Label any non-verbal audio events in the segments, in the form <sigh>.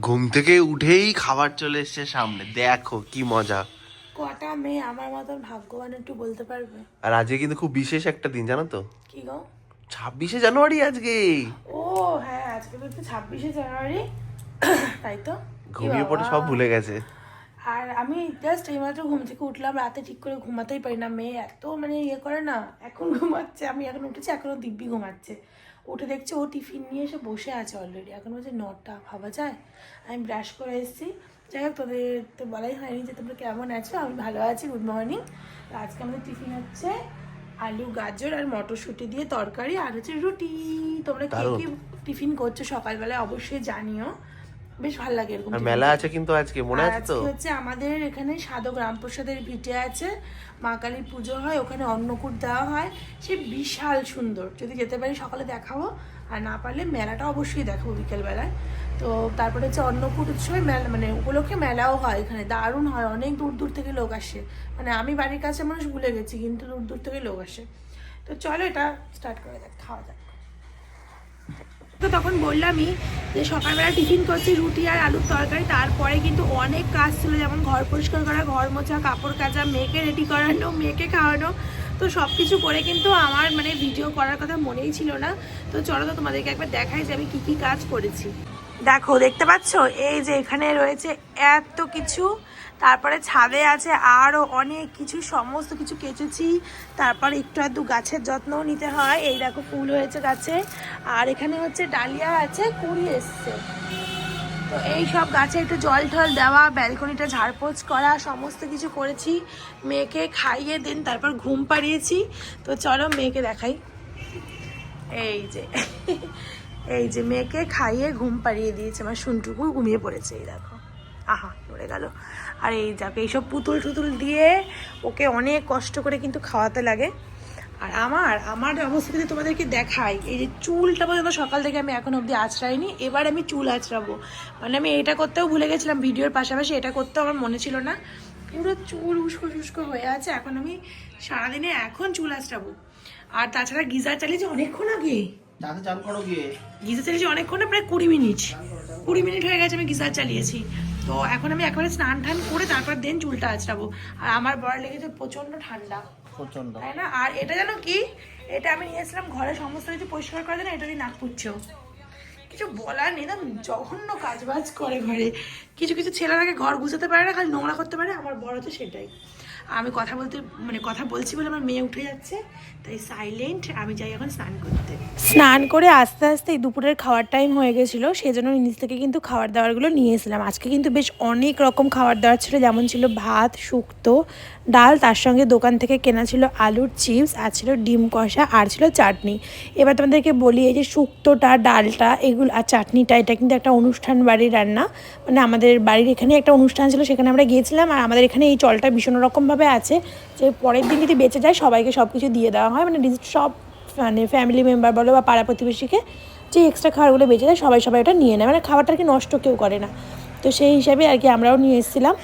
ঘুম থেকে উঠেই খাবার চলে এসছে সামনে। দেখো কি মজা। কটা মেয়ে আমার মতন ভাগ্যবান একটু বলতে পারবে? আর আজকে কিন্তু খুব বিশেষ একটা দিন জানো তো? কি গো? ছাব্বিশে জানুয়ারি আজকে। ও হ্যাঁ আজকে তো ছাব্বিশে জানুয়ারি। তাই তো? ঘুমিয়ে পড়ে সব ভুলে গেছে। আর আমি জাস্ট এইমাত্র ঘুম থেকে উঠলাম রাতে ঠিক করে ঘুমাতেই পারি না। মেয়ে এত মানে ইয়ে করে না এখন ঘুমাচ্ছে আমি এখন উঠেছি এখনও দিব্যি ঘুমাচ্ছে। উঠে দেখছি ও টিফিন নিয়ে এসে বসে আছে অলরেডি এখন বলছে নটা ভাবা যায়? আমি ব্রাশ করে এসেছি। যাই হোক তোদের তো বলাই হয়নি যে তোমরা কেমন আছো। আমি ভালো আছি গুড মর্নিং তো আজকে আমাদের টিফিন হচ্ছে আলু গাজর আর মটরশুঁটি দিয়ে তরকারি আর হচ্ছে রুটি। তোমরা কে। কি টিফিন করছ সকালবেলায়? অবশ্যই জানিও। বেশ ভালো লাগে এরকম মেলা আছে কিন্তু আজকে মনে আছে তো? হচ্ছে আমাদের এখানে সাধক রামপ্রসাদের ভিটে আছে মা কালীর পুজো হয় ওখানে অন্নকূট দেওয়া হয় সে বিশাল সুন্দর। যদি যেতে পারি সকালে দেখাবো আর না পারলে মেলাটা অবশ্যই দেখাবো বিকেলবেলায়। তো তারপরে হচ্ছে অন্নকূট উৎসবে মেলা মানে উপলক্ষে মেলাও হয় এখানে দারুণ হয় অনেক দূর দূর থেকে লোক আসে। মানে আমি বাড়ির কাছে মানুষ ভুলে গেছি কিন্তু দূর দূর থেকে লোক আসে। তো চলো এটা স্টার্ট করে দেখ খাওয়া যাক। তো তখন বললামই যে সকালবেলা টিফিন করছি, রুটি আর আলুর তরকারি। তারপরে কিন্তু অনেক কাজ ছিল, যেমন ঘর পরিষ্কার করা, ঘর মোছা, কাপড় কাচা, মেয়েকে রেডি করানো, মেয়েকে খাওয়ানো। তো সব কিছু করে কিন্তু আমার মানে ভিডিও করার কথা মনেই ছিল না। তো চলো তো তোমাদেরকে একবার দেখাই যে আমি কী কী কাজ করেছি। দেখো, দেখতে পাচ্ছ? এই যে এখানে রয়েছে এত কিছু। তারপরে ছাদে আছে আরও অনেক কিছু, সমস্ত কিছু কেচেছি। তারপরে একটু আধটু গাছের যত্নও নিতে হয়। এই দেখো, ফুল হয়েছে গাছে। আর এখানে হচ্ছে ডালিয়া আছে, কুড়ি এসছে। তো এই সব গাছে একটু জল টল দেওয়া ব্যালকনিটা ঝাড়পোছ করা, সমস্ত কিছু করেছি। মেয়েকে খাইয়ে দিন, তারপর ঘুম পাড়িয়েছি। তো চলো মেয়েকে দেখাই। এই যে এই যে মেয়েকে খাইয়ে ঘুম পাড়িয়ে দিয়েছে, আমার শুনটুকু ঘুমিয়ে পড়েছে, এই দেখো। আহা পড়ে গেল। আর এই দেখো, এইসব পুতুল টুতুল দিয়ে ওকে অনেক কষ্ট করে কিন্তু খাওয়াতে লাগে। আর আমার আমার অবস্থা যদি তোমাদেরকে দেখাই, এই যে চুলটা পর্যন্ত সকাল থেকে আমি এখন অবধি আঁচড়াইনি এবার আমি চুল আঁচড়াবো মানে আমি এটা করতেও ভুলে গেছিলাম, ভিডিওর পাশাপাশি এটা করতেও আমার মনে ছিল না। পুরো চুল উস্কো শুষ্কো হয়ে আছে, এখন আমি সারাদিনে এখন চুল আঁচড়াবো আর তাছাড়া গিজার চালিয়েছি অনেকক্ষণ আগে। চাঁদে চান করো গিয়ে। গিজার চালিয়েছি অনেকক্ষণ না প্রায় কুড়ি মিনিট। কুড়ি মিনিট হয়ে গেছে আমি গিজার চালিয়েছি। তো এখন আমি একেবারে স্নান টান করে তারপর দেন চুলটা আঁচড়াবো। আর আমার বড় লেগেছে প্রচণ্ড ঠান্ডা। প্রচণ্ড তাই না? আর এটা জানো কি? এটা আমি নিয়েছিলাম ঘরে সমস্ত কিছু পরিষ্কার করে দেন এটা দিয়ে নাক পুচ্ছেও কিছু বলার নেই একদম জঘন্য কাজ বাজ করে ঘরে। কিছু কিছু ছেলেরাকে ঘর গুছাতে পারে না খালি নোংরা করতে পারে আমার বড় তো সেটাই। আমি কথা বলতে মানে কথা বলছি বলে আমার মেয়ে উঠে যাচ্ছে, তাই সাইলেন্ট আমি যাই এখন স্নান করতে। স্নান করে আস্তে আস্তে দুপুরের খাওয়ার টাইম হয়ে গেছিল সেই জন্য নিচ থেকে কিন্তু খাবার দাবারগুলো নিয়ে আজকে কিন্তু বেশ অনেক রকম খাবার দাবার ছিল, যেমন ছিল ভাত, শুক্তো, ডাল, তার সঙ্গে দোকান থেকে কেনা ছিল আলুর চিপস আর ছিল ডিম কষা, আর ছিল চাটনি। এবার তোমাদেরকে বলি, এই যে শুক্তোটা, ডালটা, এগুলো, আর চাটনিটা, এটা কিন্তু একটা অনুষ্ঠান বাড়ির রান্না। মানে আমাদের বাড়ির এখানে একটা অনুষ্ঠান ছিল, সেখানে আমরা গিয়েছিলাম, আর আমাদের এখানে এই চলটা ভীষণ রকমভাবে আছে যে পরের দিন যদি বেঁচে যায়, সবাইকে সব কিছু দিয়ে দেওয়া হয়। মানে সব মানে ফ্যামিলি মেম্বার বলো বা পাড়া প্রতিবেশীকে যে এক্সট্রা খাবারগুলো বেঁচে যায়, সবাই সবাই ওটা নিয়ে নেয়। মানে খাবারটা আর কি নষ্ট কেউ করে না। তো সেই হিসাবে আর কি আমরাও নিয়ে এসেছিলাম।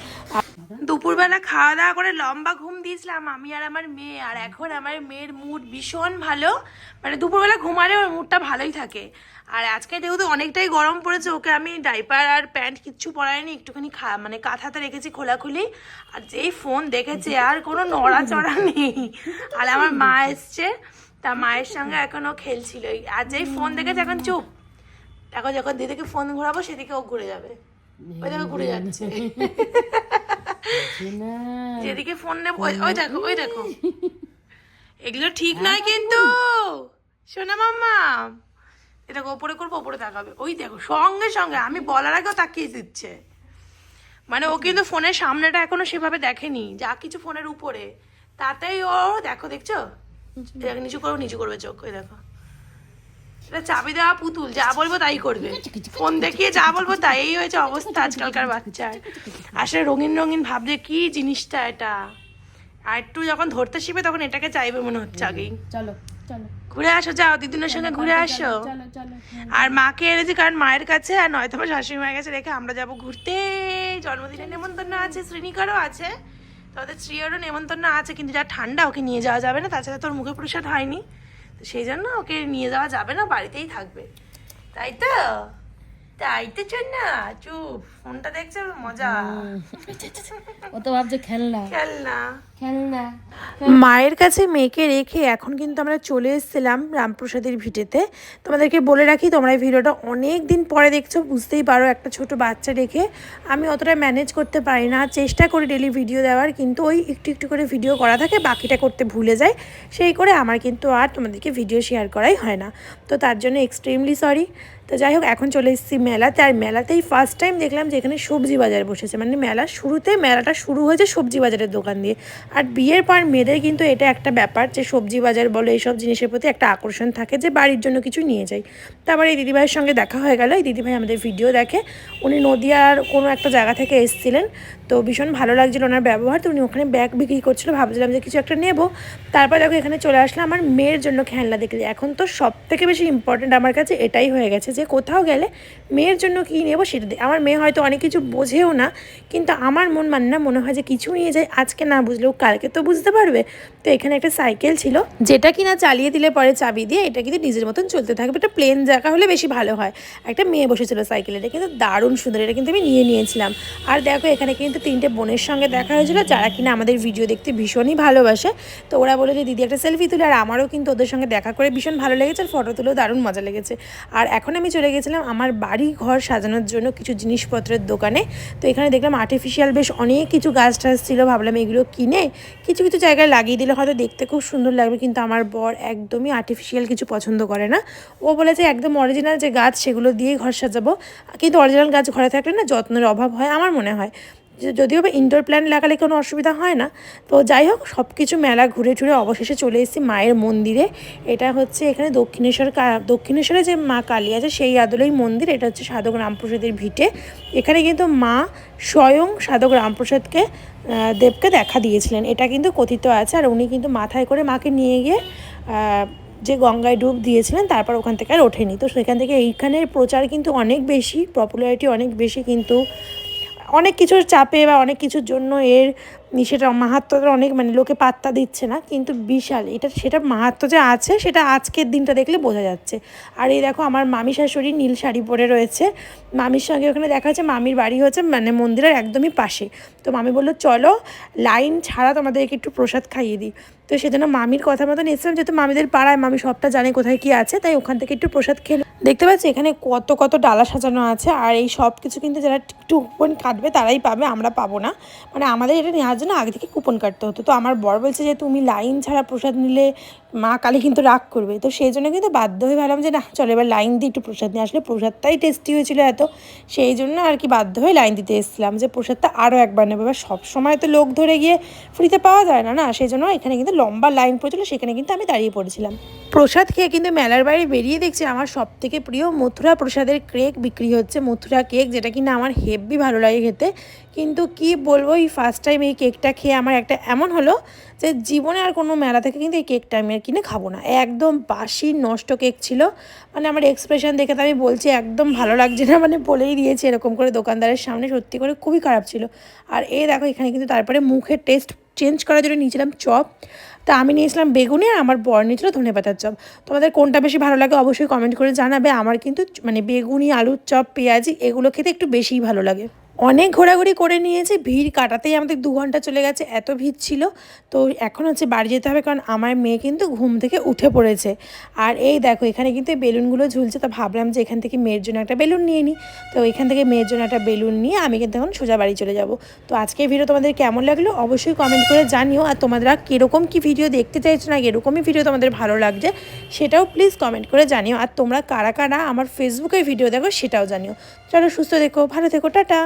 দুপুরবেলা খাওয়া দাওয়া করে লম্বা ঘুম দিয়েছিলাম আমি আর আমার মেয়ে। আর এখন আমার মেয়ের মুড ভীষণ ভালো। মানে দুপুরবেলা ঘুমালে ওর মুডটা ভালোই থাকে। আর আজকে যেহেতু অনেকটাই গরম পড়েছে ওকে আমি ডাইপার আর প্যান্ট কিচ্ছু পরাইনি একটুখানি খা মানে কাঁথাতে রেখেছি খোলাখুলি। আর যেই ফোন দেখেছে আর কোনো নড়াচড়া নেই। আর আমার মা এসছে তা মায়ের সঙ্গে এখন ও খেলছিল আর যেই ফোন দেখেছে এখন চুপ। দেখো যখন দিদিকে ফোন ঘোরাবো সেদিকে ও ঘুরে যাবে। ওই দেখো ঘুরে যাচ্ছে। <laughs> যেদিকে ফোন নেব ওই দেখো ওই দেখো। এগুলো ঠিক নয় কিন্তু। শোনা মাম্মা। এটা ওপরে করব ওপরে তাকাবে। ওই দেখো সঙ্গে সঙ্গে আমি বলার আগেও তাকিয়ে দিচ্ছে। মানে ও কিন্তু ফোনের সামনেটা এখনও সেভাবে দেখেনি যা কিছু ফোনের উপরে। তাতেই ও দেখো দেখছ? নিচু করব নিচু করবে চোখ ওই দেখো। এটা চাবি দেওয়া পুতুল যা বলব তাই করবে। ফোন দেখিয়ে যা বলব তাই এই হয়েছে অবস্থা আজকালকার বাচ্চার। আসলে রঙিন রঙিন ভাবছে কি জিনিসটা এটা? আর একটু যখন ধরতে শিখবে তখন এটাকে চাইবে মনে হচ্ছে আগেই। চলো চলো। ঘুরে আসো যাও দিদিনের সঙ্গে ঘুরে আসো। আর মাকে এনেছি কারণ মায়ের কাছে আর নয়তো আমার শাশুড়ি মায়ের কাছে রেখে আমরা যাব ঘুরতে। জন্মদিনের নেমন্তন্ন আছে শ্রীনিকারও আছে। তাদের শ্রীয়রও নেমন্তন্ন আছে কিন্তু যা ঠান্ডা ওকে নিয়ে যাওয়া যাবে না তাছাড়া তোর মুখে প্রসাদ হয়নি। সেই জন্য ওকে নিয়ে যাওয়া যাবে না বাড়িতেই থাকবে। তাই তো? না চুপ ফোনটা দেখছে? মজা। ও তো ভাবছে খেলনা। খেলনা। খেলনা। মায়ের কাছে মেয়েকে রেখে এখন কিন্তু আমরা চলে এসেছিলাম রামপ্রসাদের ভিটেতে। তোমাদেরকে বলে রাখি তোমরা এই ভিডিওটা অনেক দিন পরে দেখছ বুঝতেই পারো একটা ছোট বাচ্চা রেখে। আমি অতটা ম্যানেজ করতে পারি না চেষ্টা করি ডেলি ভিডিও দেওয়ার কিন্তু ওই একটু একটু করে ভিডিও করা থাকে বাকিটা করতে ভুলে যায় সেই করে আমার কিন্তু আর তোমাদেরকে ভিডিও শেয়ার করাই হয় না। তো তার জন্য এক্সট্রিমলি সরি তো যাই হোক, এখন চলে এসেছি মেলাতে। আর মেলাতেই ফার্স্ট টাইম দেখলাম যে এখানে সবজি বাজার বসেছে। মানে মেলার শুরুতে, মেলাটা শুরু হয়েছে সবজি বাজারের দোকান দিয়ে। আর বিয়ের পর মেয়েদের কিন্তু এটা একটা ব্যাপার যে সবজি বাজার বলো, এইসব জিনিসের প্রতি একটা আকর্ষণ থাকে যে বাড়ির জন্য কিছু নিয়ে যাই। তারপরে এই দিদিভাইয়ের সঙ্গে দেখা হয়ে গেল। এই দিদিভাই আমাদের ভিডিও দেখে। উনি নদিয়ার কোনো একটা জায়গা থেকে এসেছিলেন। তো ভীষণ ভালো লাগছিল ওনার ব্যবহার। তো উনি ওখানে ব্যাগ বিক্রি করছিল। ভাবছিলাম যে কিছু একটা নেব। তারপর দেখো এখানে চলে আসলাম আমার মেয়ের জন্য খেলনা দেখতে। এখন তো সব থেকে বেশি ইম্পর্ট্যান্ট আমার কাছে এটাই হয়ে গেছে যে কোথাও গেলে মেয়ের জন্য কী নেব সেটা আমার মেয়ে হয়তো অনেক কিছু বোঝেও না, কিন্তু আমার মন মানে না মনে হয় যে কিছু নিয়ে যায়, আজকে না বুঝলেও কালকে তো বুঝতে পারবে। তো এখানে একটা সাইকেল ছিল, যেটা কিনা চালিয়ে দিলে পরে চাবি দিয়ে এটা কিন্তু নিজের মতন চলতে থাকবে। এটা প্লেন জায়গা হলে বেশি ভালো হয়। একটা মেয়ে বসেছিল সাইকেলে এটা কিন্তু দারুণ সুন্দর, এটা কিন্তু আমি নিয়ে নিয়েছিলাম। আর দেখো এখানে কিন্তু তিনটে বোনের সঙ্গে দেখা হয়েছিল, যারা কিনা আমাদের ভিডিও দেখতে ভীষণই ভালোবাসে। তো ওরা বলে যে, দিদি একটা সেলফি তুলে। আর আমারও কিন্তু ওদের সঙ্গে দেখা করে ভীষণ ভালো লেগেছে। আর ফটো তুলেও দারুণ মজা লেগেছে। আর এখন আমি চলে গেছিলাম আমার বাড়ি ঘর সাজানোর জন্য কিছু জিনিসপত্রের দোকানে। তো এখানে দেখলাম আর্টিফিশিয়াল বেশ অনেক কিছু গাছ টাছ ছিল, ভাবলাম এগুলো কিনে কিছু কিছু জায়গায় লাগিয়ে দিলে হয়তো দেখতে খুব সুন্দর লাগবে, কিন্তু আমার বর একদমই আর্টিফিশিয়াল কিছু পছন্দ করে না। ও বলেছে একদম অরিজিনাল যে গাছ সেগুলো দিয়েই ঘর সাজাবো, কিন্তু অরিজিনাল গাছ ঘরে থাকলে না যত্নের অভাব হয়, আমার মনে হয়। যদিও বা ইনডোর প্ল্যান্ট লাগালে কোনো অসুবিধা হয় না, তো যাই হোক সব কিছু মেলা ঘুরে টুরে অবশেষে চলে এসেছি মায়ের মন্দিরে। এটা হচ্ছে এখানে দক্ষিণেশ্বর দক্ষিণেশ্বরে যে মা কালী আছে, সেই আদলেই মন্দির, এটা হচ্ছে সাধক রামপ্রসাদের ভিটে। এখানে কিন্তু মা স্বয়ং সাধক রামপ্রসাদকে দেবকে দেখা দিয়েছিলেন। এটা কিন্তু কথিত আছে, আর উনি কিন্তু মাথায় করে মাকে নিয়ে গিয়ে যে গঙ্গায় ডুব দিয়েছিলেন, তারপর ওখান থেকে আর ওঠেনি। তো সেখান থেকে এইখানের প্রচার কিন্তু অনেক বেশি পপুলারিটি অনেক বেশি কিন্তু অনেক কিছুর চাপে বা অনেক কিছুর জন্য এর সেটা মাহাত্মটা অনেক মানে লোকে পাত্তা দিচ্ছে না, কিন্তু বিশাল এটা সেটা মাহাত্ম যে আছে সেটা আজকের দিনটা দেখলে বোঝা যাচ্ছে। আর এই দেখো আমার মামি শাশুড়ি নীল শাড়ি পরে রয়েছে মামির সঙ্গে ওখানে দেখা যাচ্ছে মামির বাড়ি হচ্ছে মানে মন্দিরের একদমই পাশে। তো মামি বলল, চলো, লাইন ছাড়া তোমাদেরকে একটু প্রসাদ খাইয়ে দিই। তো সেজন্য মামির কথা মতন এসেছিলাম, যেহেতু মামিদের পাড়ায় মামি সবটা জানে কোথায় কি আছে, তাই ওখান থেকে একটু প্রসাদ খেলো দেখতে পাচ্ছি, এখানে কত কত ডালা সাজানো আছে, আর এই সব কিছু কিন্তু যারা একটু কুপন কাটবে, তারাই পাবে, আমরা পাবো না। মানে আমাদের এটা নেওয়ার জন্য আগে থেকে কুপন কাটতে হতো। তো আমার বর বলছে যে, তুমি লাইন ছাড়া প্রসাদ নিলে মা কালী কিন্তু রাগ করবে। তো সেই জন্য কিন্তু বাধ্য হয়ে ভাবলাম যে, না, চলো এবার লাইন দিয়ে একটু প্রসাদ নিয়ে আসলে। প্রসাদটাই টেস্টি হয়েছিল এত। সেই জন্য আর কি বাধ্য হয়ে লাইন দিতে এসেছিলাম যে, প্রসাদটা আরও একবার নেব। এবার সব সময় তো লোক ধরে গিয়ে ফ্রিতে পাওয়া যায় না না? সেই জন্য এখানে কিন্তু লম্বা লাইন পড়েছিল, সেখানে কিন্তু আমি দাঁড়িয়ে পড়েছিলাম। প্রসাদ খেয়ে কিন্তু মেলার বাইরে বেরিয়ে দেখছি আমার সব থেকে প্রিয় মথুরা প্রসাদের কেক বিক্রি হচ্ছে। মথুরা কেক যেটা কিনা আমার হেভি ভালো লাগে খেতে। কিন্তু কি বলব, এই ফার্স্ট টাইম এই কেকটা খেয়ে আমার একটা এমন হলো যে জীবনে আর কোনো মেলা থেকে কিন্তু এই কেকটা আমি আর কিনে খাব না। একদম বাসি নষ্ট কেক ছিল। মানে আমার এক্সপ্রেশন দেখে তো আমি বলছি, একদম ভালো লাগছে না মানে বলেই দিয়েছি এরকম করে দোকানদারের সামনে। সত্যি করে খুবই খারাপ ছিল। আর এ দেখো, এখানে কিন্তু তারপরে মুখের টেস্ট চেঞ্জ করার জন্য নিয়েছিলাম চপ। তা আমি নিয়েছিলাম বেগুনি আর আমার বর নিয়েছিল ধনে পাতার চপ। তোমাদের কোনটা বেশি ভালো লাগে অবশ্যই কমেন্ট করে জানাবে। আমার কিন্তু মানে বেগুনি, আলুর চপ, পেঁয়াজি এগুলো খেতে একটু বেশিই ভালো লাগে। অনেক ঘোরাঘুরি করে নিয়েছি। ভিড় কাটাতেই আমাদের দু ঘণ্টা চলে গেছে, এত ভিড় ছিল। তো এখন হচ্ছে বাড়ি যেতে হবে কারণ আমার মেয়ে কিন্তু ঘুম থেকে উঠে পড়েছে। আর এই দেখো, এখানে কিন্তু বেলুনগুলো ঝুলছে। তো ভাবলাম যে এখান থেকে মেয়ের জন্য একটা বেলুন নিয়ে নিই। তো এখান থেকে মেয়ের জন্য একটা বেলুন নিয়ে আমি কিন্তু এখন সোজা বাড়ি চলে যাব। তো আজকের ভিডিও তোমাদের কেমন লাগল অবশ্যই কমেন্ট করে জানিও। আর তোমরা কীরকম কি ভিডিও দেখতে চাইছো না এরকমই ভিডিও তোমাদের ভালো লাগছে সেটাও প্লিজ কমেন্ট করে জানিও। আর তোমরা কারা কারা আমার ফেসবুকে ভিডিও দেখো সেটাও জানিও। চলো সুস্থ দেখো ভালো থেকো, টাটা।